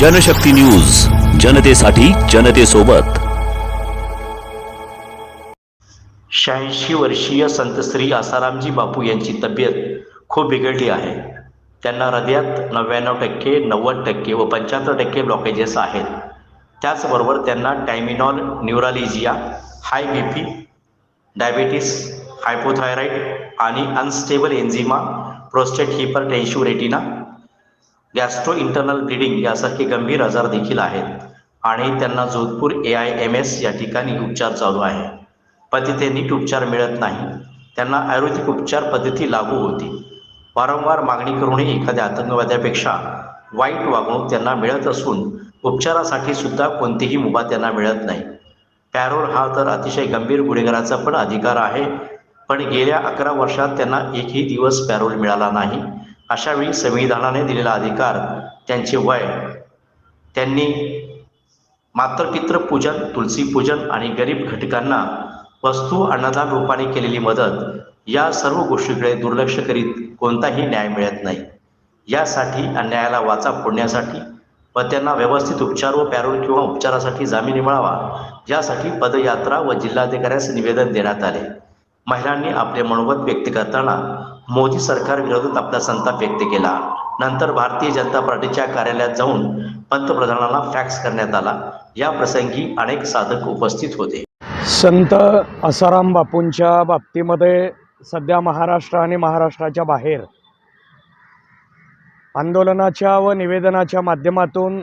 Janshakti news जनतेसाठी जनतेसोबत. शहाऐंशी वर्षीय संत श्री आसारामजी बापू यांची तब्येत खूप बिघडली आहे. त्यांना हृदयात नव्याण्णव टक्के नव्वद टक्के व पंच्याहत्तर टक्के ब्लॉकेजेस आहेत. त्याचबरोबर त्यांना टायमिनॉल न्यूरालिजिया हाय बी पी डायबेटीस हायपोथायरॉईड आणि unstable angina prostate hypertensive retina gastro internal bleeding यासारखे गंभीर आजार देखील आहेत आणि त्यांना Jodhpur A I M S या ठिकाणी उपचार चालू आहे. पण तिथे नीट उपचार मिळत नाही. त्यांना आयुर्वेदिक उपचार पद्धती लागू होती. वारंवार मागणी करूनही एखाद्या आतंकवाद्यापेक्षा वाईट वागणूक त्यांना मिळत असून उपचारासाठी सुद्धा कोणतीही मुभा त्यांना मिळत नाही. पॅरोल हा तर अतिशय गंभीर गुन्हेगाराचा पण अधिकार आहे. पण गेल्या अकरा वर्षात त्यांना एकही दिवस पॅरोल मिळाला नाही. अशावेळी संविधानाने दिलेला अधिकार त्यांचे वय त्यांनी मातृपित्र पूजन तुलसी पूजन आणि गरीब घटकांना वस्तू अन्नदान रूपाने केलेली मदत या सर्व गोष्टीकडे दुर्लक्ष करीत कोणताही न्याय मिळत नाही. यासाठी अन्यायाला वाचा फोडण्यासाठी व त्यांना व्यवस्थित उपचार व पॅरोल किंवा उपचारासाठी जामीन मिळावा यासाठी पदयात्रा व जिल्हाधिकाऱ्यास निवेदन देण्यात आले. महिलांनी आपले मनोगत व्यक्त करताना मोदी सरकार विरोधात आपला संताप व्यक्त केला. नंतर भारतीय जनता पार्टीच्या कार्यालयात जाऊन पंतप्रधानांना फॅक्स करण्यात आला. या प्रसंगी अनेक साधक उपस्थित होते. संत आसाराम बापूंच्या बाबतीमध्ये सध्या महाराष्ट्र आणि महाराष्ट्राच्या बाहेर आंदोलनाच्या व निवेदनाच्या माध्यमातून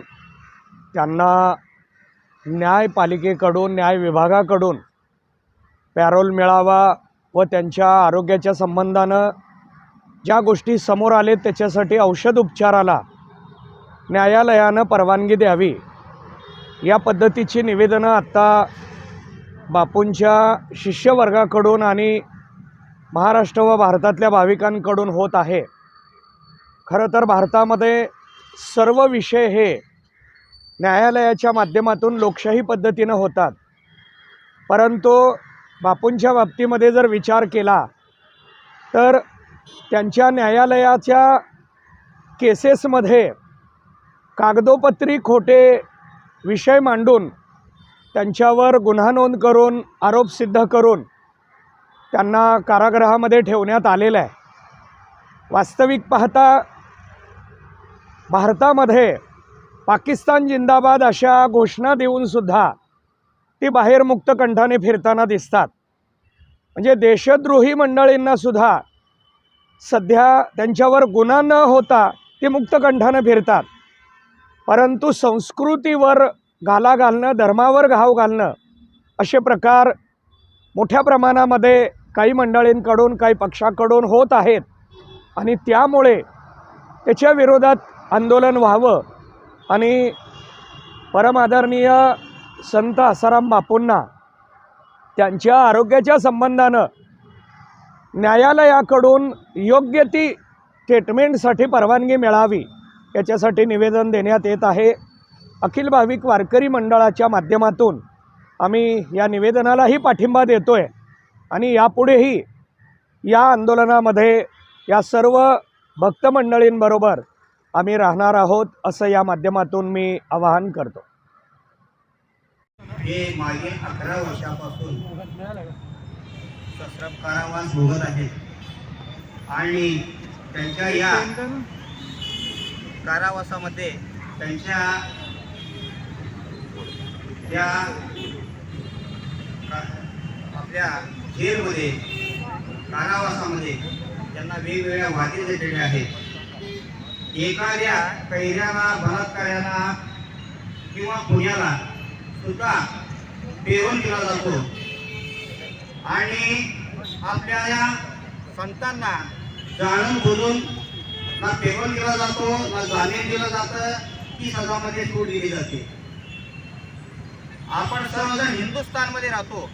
त्यांना न्यायपालिकेकडून न्याय विभागाकडून पॅरोल मिळावा व त्यांच्या आरोग्याच्या संबंधानं ज्या गोष्टी समोर आले त्याच्यासाठी औषध उपचाराला न्यायालयानं परवानगी द्यावी. या पद्धतीची निवेदनं आत्ता बापूंच्या शिष्यवर्गाकडून आणि महाराष्ट्र व भारतातल्या भाविकांकडून होत आहे. खरं तर भारतामध्ये सर्व विषय हे न्यायालयाच्या माध्यमातून लोकशाही पद्धतीनं होतात. परंतु बापूंच्या बाबतीमध्ये जर विचार केला तर त्यांच्या न्यायालयाच्या केसेसमध्ये कागदोपत्री खोटे विषय मांडून त्यांच्यावर गुन्हा नोंद करून आरोप सिद्ध करून त्यांना कारागृहामध्ये ठेवण्यात आलेलं आहे. वास्तविक पाहता भारतामध्ये पाकिस्तान जिंदाबाद अशा घोषणा देऊनसुद्धा ती बाहेर मुक्तकंठाने फिरताना दिसतात. म्हणजे देशद्रोही मंडळींनासुद्धा सध्या त्यांच्यावर गुन्हा न होता ते मुक्तकंठानं फिरतात. परंतु संस्कृतीवर घाला घालणं धर्मावर घाव घालणं असे प्रकार मोठ्या प्रमाणामध्ये काही मंडळींकडून काही पक्षाकडून होत आहेत. आणि त्यामुळे त्याच्या विरोधात आंदोलन व्हावं आणि परमादरणीय संत आसाराम बापूंना त्यांच्या आरोग्याच्या संबंधानं न्यायालयाकडून योग्य ती ट्रीटमेंटसाठी परवानगी मिळावी याच्यासाठी निवेदन देण्यात येत आहे. अखिल भाविक वारकरी मंडळाच्या माध्यमातून आम्ही या निवेदनालाही पाठिंबा देतो आहे आणि यापुढेही या आंदोलनामध्ये या सर्व भक्तमंडळींबरोबर आम्ही राहणार आहोत असं या माध्यमातून मी आवाहन करतो. हे मागे अकरा वर्षापासून कारावास भोगत आहेत. आणि त्यांच्या या कारावासामध्ये त्यांच्या त्या आपल्या जेलमध्ये कारावासामध्ये त्यांना वेगवेगळ्या वादी दिलेल्या आहेत. एखाद्या कैऱ्याला बलात्कार्याला किंवा पुण्याला सुद्धा पेरून दिला जातो. आणि आपल्या या संतांना जाणून बोलून ना पेरून दिला जातो ना जामीन दिलं जातं ती सजामध्ये सूट दिली जाते. आपण सर्वजण हिंदुस्थानमध्ये राहतो.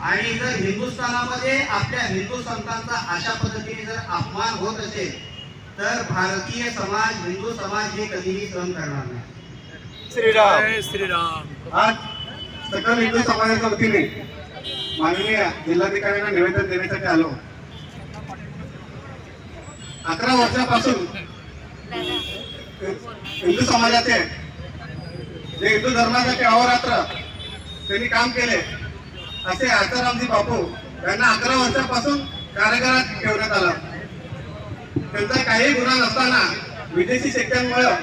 आणि जर हिंदुस्थानामध्ये आपल्या हिंदू संतांचा अशा पद्धतीने जर अपमान होत असेल तर भारतीय समाज हिंदू समाज हे कधीही सहन करणार नाही. श्रीराम. आज सकल हिंदू समाजाच्या वतीने माननीय जिल्हाधिकाऱ्यांना निवेदन देण्यासाठी आलो. अकरा वर्षापासून हिंदू समाजाचे जे हिंदू धर्मासाठी अहोरात्र त्यांनी काम केले असे आसारामजी बापू यांना अकरा वर्षापासून कारागृहात ठेवण्यात आलं. त्यांचा काही गुन्हा नसताना विदेशी शेतकऱ्यांमुळे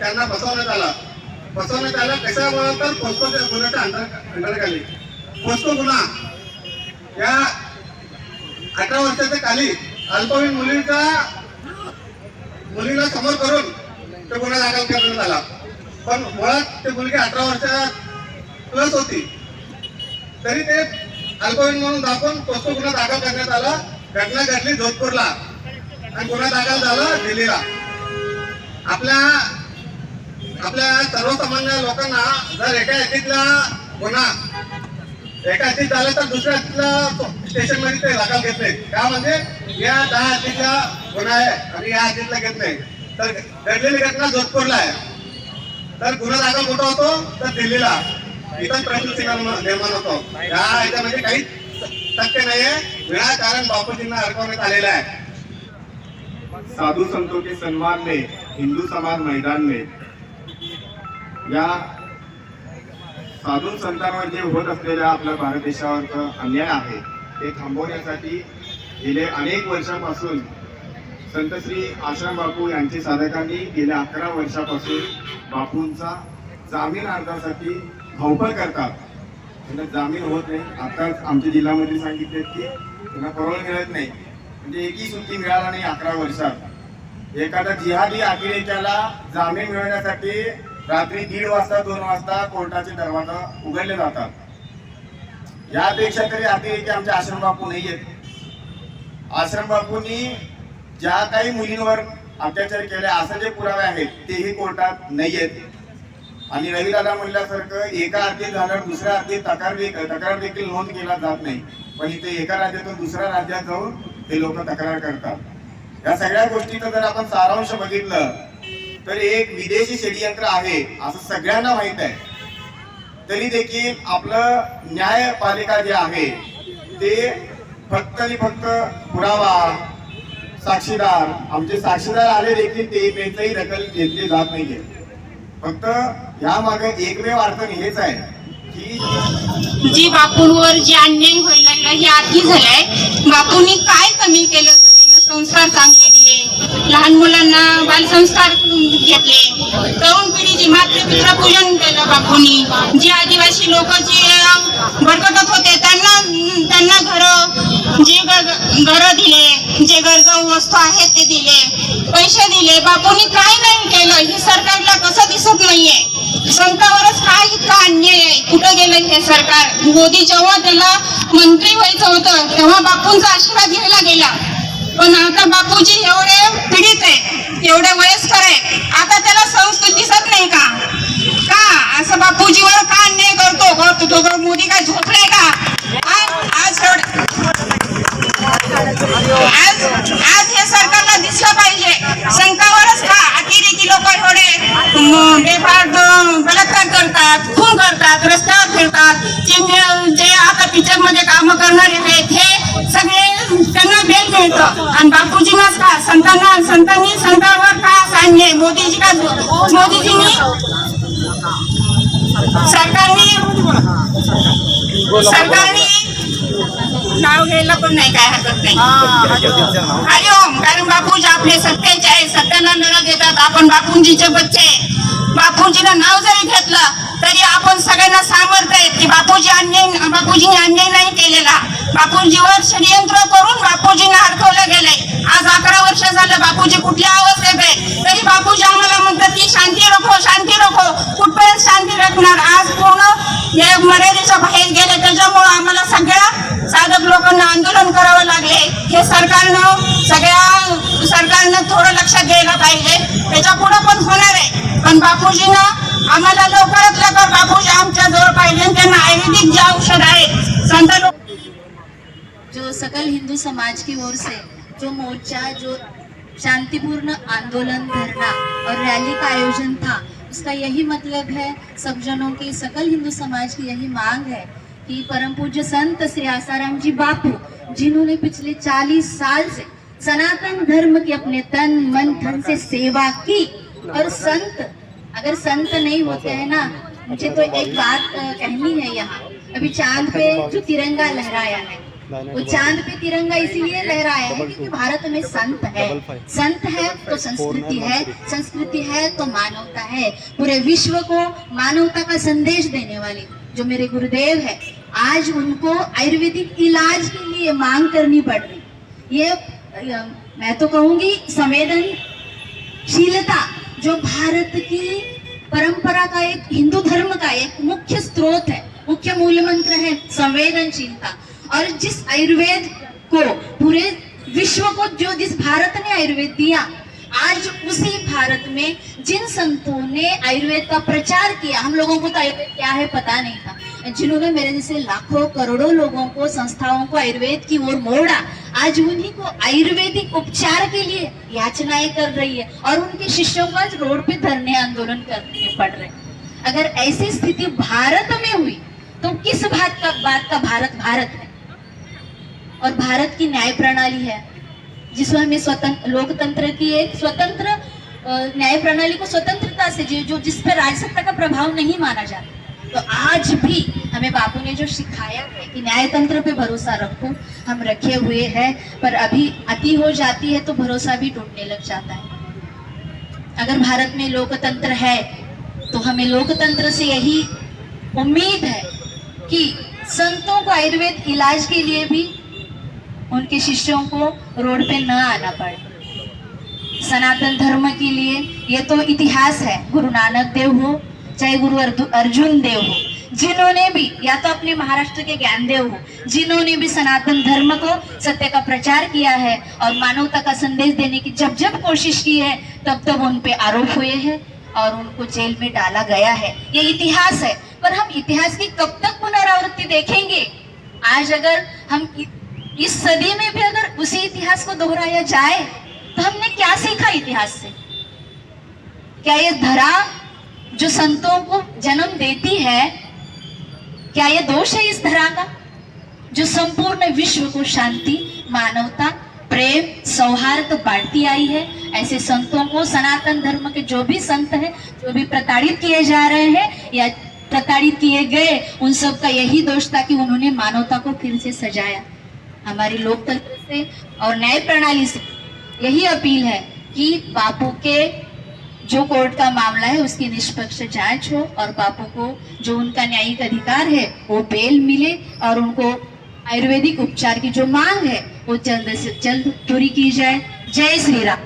त्यांना बसवण्यात आलं. बसवण्यात आलं कशामुळे तर पोस्को गुन्ह्याच्या अंतर अंतर्खाली पोस्को गुन्हा या अठरा वर्षाच्या खाली अल्पवयीन मुलींचा मुलीला समोर करून तो गुन्हा दाखल करण्यात आला. पण मुळात ते मुलगी अठरा वर्षा प्लस होती. तरी ते अल्पवयीन म्हणून दाखवून पोस्को गुन्हा दाखल करण्यात आला. घटना घडली जोधपूरला. आणि गुन्हा दाखल झाला दिल्लीला. आपल्या आपल्या सर्वसामान्य लोकांना जर एका एकीतला गुन्हा एका हातीत झालं तर दुसऱ्या स्टेशनमध्ये ते दाखल घेत नाही का म्हणजे? या दहा हातीतला गुन्हा आहे आणि या हातीतला घेत नाही तर घडलेली घटना जोधपूरला आहे. तर गुन्हा दाखल कुठं होतो? तर दिल्लीला. इथं प्रश्न निर्माण होतो. या याच्यामध्ये काही शक्य नाहीये. विनाकारण बापूजींना अडकवण्यात आलेला आहे. साधू संतों के सम्मान में हिंदू समाज मैदान में या साधू संतांवर जे होत असलेल्या आपल्या भारत देशावरचा अन्याय आहे ते थांबवण्यासाठी गेले अनेक वर्षापासून संत श्री आश्रम बापू यांचे साधकांनी गेल्या अकरा वर्षापासून बापूंचा जामीन अर्जासाठी धावपळ करतात. त्यांना जामीन होत नाही. आताच आमच्या जिल्ह्यामध्ये सांगितले की त्यांना परवानगी मिळत नाही. म्हणजे एकही सुट्टी मिळाला नाही अकरा वर्षात. एखादा जिहादी अभिनेत्याला जामीन मिळवण्यासाठी रात्री दीड वाजता दोन वाजता कोर्टाचे दरवाजा उघडले जातात. यापेक्षा तरी अतिरेकी आमचे आश्रम बापू नाही आहेत. आश्रम बापूंनी ज्या काही मुलींवर अत्याचार केले असे जे पुरावे आहेत तेही कोर्टात नाही आहेत. आणि रविदादा म्हणल्यासारखं एका अर्थी झाल्यावर दुसऱ्या अर्थी तक्रार तक्रार देखील नोंद केला जात नाही. पण इथे एका राज्यातून दुसऱ्या राज्यात जाऊन ते लोक तक्रार करतात. या सगळ्या गोष्टीचं जर आपण सारांश बघितलं तर एक विदेशी षडयंत्र आहे असं सगळ्यांना माहीत आहे. तरी देखील आपलं न्यायपालिका जे आहे ते फक्त आणि फक्त पुरावा साक्षीदार आमचे साक्षीदार आले देखील ते त्यांचंही दखल घेतली जात नाहीये. फक्त ह्या मागे एकमेव अडचण हेच आहे की जी बापूंवर जे अन्याय व्हायला लागला हे आधी झालाय. बापूंनी काय कमी केलं? सगळ्यांना संसार चांगले लहान मुलांना बालसंस्कार घेतले. तरुण पिढीची मातृपित्र पूजन केलं बापूंनी जे आदिवासी लोक जे भरकटत होते त्यांना त्यांना घर जे घर दिले जे गरजाऊ वस्तू आहेत ते दिले पैसे दिले. बापूंनी काय नाही केलं हे सरकारला कसं दिसत नाहीये. संतावरच काय इतका अन्याय आहे? कुठं गेलं हे सरकार? मोदी जेव्हा त्याला मंत्री व्हायचं होतं तेव्हा बापूंचा आशीर्वाद घ्यायला गेला. पण आता बापूजी एवढे पीडित आहे एवढे वयस्कर आहे आता त्याला संस्कृत दिसत नाही का? का? असं बापूजीवर का अन्याय करतो? तो का मोदी काय झोप संतांना संतांवर का सांगले मोदीजी का मोदीजींनी सरकारने सरकारने नाव घ्यायला पण नाही काय हरकत नाही. हरिओम. कारण बापूजी आपले सत्याचे आहे सत्याला लढा देतात. आपण बापूंजीचे बच्चे. बापूंजीनं नाव जरी घेतलं तरी आपण सगळ्यांना सामर्थ्य आहेत की बापूजी अन्याय बापूजीने अन्याय नाही केलेला. बापूजीवर षडयंत्र करून बापूजींना अडकवलं गेलंय. आज अकरा वर्ष झालं बापूजी कुठल्या अवस्थेत आहे? तरी बापूजी आम्हाला म्हणतात की शांती रखो शांती रखो. कुठपर्यंत शांती राखणार? आज पूर्ण हे मर्यादेच्या बाहेर गेले. त्याच्यामुळं आम्हाला सगळ्या साधक लोकांना आंदोलन करावं लागले. हे सरकारनं सगळ्या सरकारनं थोडं लक्षात घ्यायला पाहिजे. त्याच्या पुढं पण होणार आहे. पण बापूजीनं आम्हाला लवकरात लवकर बापूजी आमच्या जवळ पाहिजे त्यांना आयुर्वेदिक जे औषध आहे संत लोक जो सकल हिंदू समाज की ओर से जो मोर्चा जो शांतिपूर्ण आंदोलन धरना और रैली का आयोजन था उसका यही मतलब है सब जनों की सकल हिंदू समाज की यही मांग है कि परम पूज्य संत श्री आसाराम जी बापू जिन्होंने पिछले 40 साल से सनातन धर्म की अपने तन मन धन से सेवा की और संत अगर संत नहीं होते हैं ना, मुझे तो एक बात कहनी है यहाँ। अभी चाँद पे जो तिरंगा लहराया है, वो चाँद पे तिरंगा इसीलिए लहराया है क्योंकि भारत में संत है। संत है तो संस्कृति है संस्कृति है तो मानवता है। पूरे विश्व को मानवता का संदेश देने वाले जो मेरे गुरुदेव है, आज उनको आयुर्वेदिक इलाज के लिए मांग करनी पड़ रही। ये मैं तो कहूँगी संवेदनशीलता जो भारत की परंपरा का एक हिंदू धर्म का एक मुख्य स्रोत है, मुख्य मूल मंत्र है संवेदनशीलता। और जिस आयुर्वेद को पूरे विश्व को जो जिस भारत ने आयुर्वेद दिया, आज उसी भारत में जिन संतों ने आयुर्वेद का प्रचार किया, हम लोगों को तो आयुर्वेद क्या है पता नहीं था। जिन्होंने मेरे जैसे लाखों, करोड़ों लोगों को, संस्थाओं को, आयुर्वेद की ओर मोड़ा। आज उन्हीं को आयुर्वेदिक उपचार के लिए याचनाएँ कर रही है और उनके शिष्यों को आज रोड पे धरने आंदोलन करने पड़ रहे अगर ऐसी स्थिति भारत में हुई तो किस बात का बात का भारत भारत है? और भारत की न्याय प्रणाली है, जिसमें हमें स्वतंत्र लोकतंत्र की एक स्वतंत्र न्याय प्रणाली को स्वतंत्रता से जो जिस पर राजसत्ता का प्रभाव नहीं माना जाता। तो आज भी हमें बापू ने जो सिखाया है कि न्याय तंत्र पे भरोसा रखो, हम रखे हुए हैं, पर अभी अति हो जाती है तो भरोसा भी टूटने लग जाता है। अगर भारत में लोकतंत्र है तो हमें लोकतंत्र से यही उम्मीद है कि संतों को आयुर्वेद इलाज के लिए भी उनके शिष्यों को रोड पे न आना पड़े। सनातन धर्म के लिए ये तो इतिहास है, गुरु नानक देव हो चाहे गुरु अर्जुन देव हो। जिन्होंने भी, या तो अपने महाराष्ट्र के ज्ञानदेव हो, जिन्होंने भी सनातन धर्म को सत्य का प्रचार किया है और मानवता का संदेश देने की जब जब कोशिश की है, तब तब उन पे आरोप हुए हैं और उनको जेल में डाला गया है। ये इतिहास है, पर हम इतिहास की कब तक पुनरावृत्ति देखेंगे? आज अगर हम इस सदी में भी अगर उसी इतिहास को दोहराया जाए तो हमने क्या सीखा इतिहास से? क्या ये धरा जो संतों को जन्म देती है, क्या यह दोष है इस धरा का? जो संपूर्ण विश्व को शांति, मानवता, प्रेम, सौहार्द बांटती आई है, ऐसे संतों को सनातन धर्म के जो भी संत हैं, जो भी प्रताड़ित किए जा रहे हैं, या प्रताड़ित किए गए, उन सब का यही दोष था कि उन्होंने मानवता को फिर से सजाया। हमारी लोकतंत्र से और न्याय प्रणाली से यही अपील है कि बापू के जो कोर्ट का मामला है उसकी निष्पक्ष जाँच हो और बापू को जो उनका न्यायिक अधिकार है वो बेल मिले और उनको आयुर्वेदिक उपचार की जो मांग है वो जल्द से जल्द पूरी की जाए। जय श्री राम।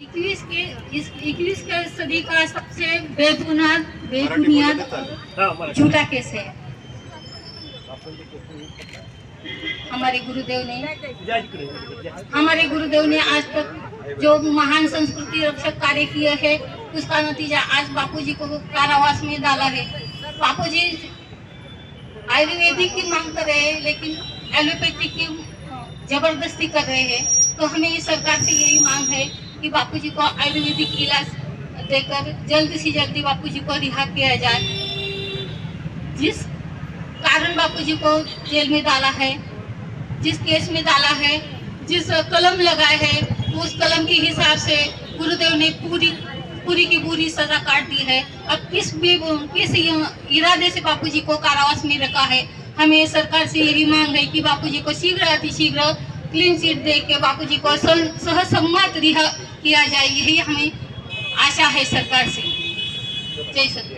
इक्कीस के इस इक्कीस के सदी का सबसे बेबुनियाद बेबुनियाद झूठा केस है। हमारे गुरुदेव ने हमारे गुरुदेव ने आज तक जो महान संस्कृति रक्षक कार्य किए है उसका नतीजा आज बापूजी को कारावास में डाला है। बापूजी आयुर्वेदिक की मांग कर रहे हैं लेकिन एलोपैथिक की ज़बरदस्ती कर रहे हैं। तो हमें इस सरकार से यही मांग है कि बापूजी को आयुर्वेदिक इलाज देकर जल्द से जल्दी बापूजी को रिहा किया जाए। जिस कारण बापूजी को जेल में डाला है जिस केस में डाला है, जिस कलम लगाए है, उस कलम के हिसाब से गुरुदेव ने पूरी पूरी की पूरी सजा काट दी है। अब किस भी, किस इरादे से बापूजी को कारावास में रखा है? हमें सरकार से यही मांग है कि बापूजी को शीघ्र, अतिशीघ्र क्लीन चिट दे के बापूजी को सहसम्मत रिहा किया जाए, यही हमें आशा है सरकार से। जय सत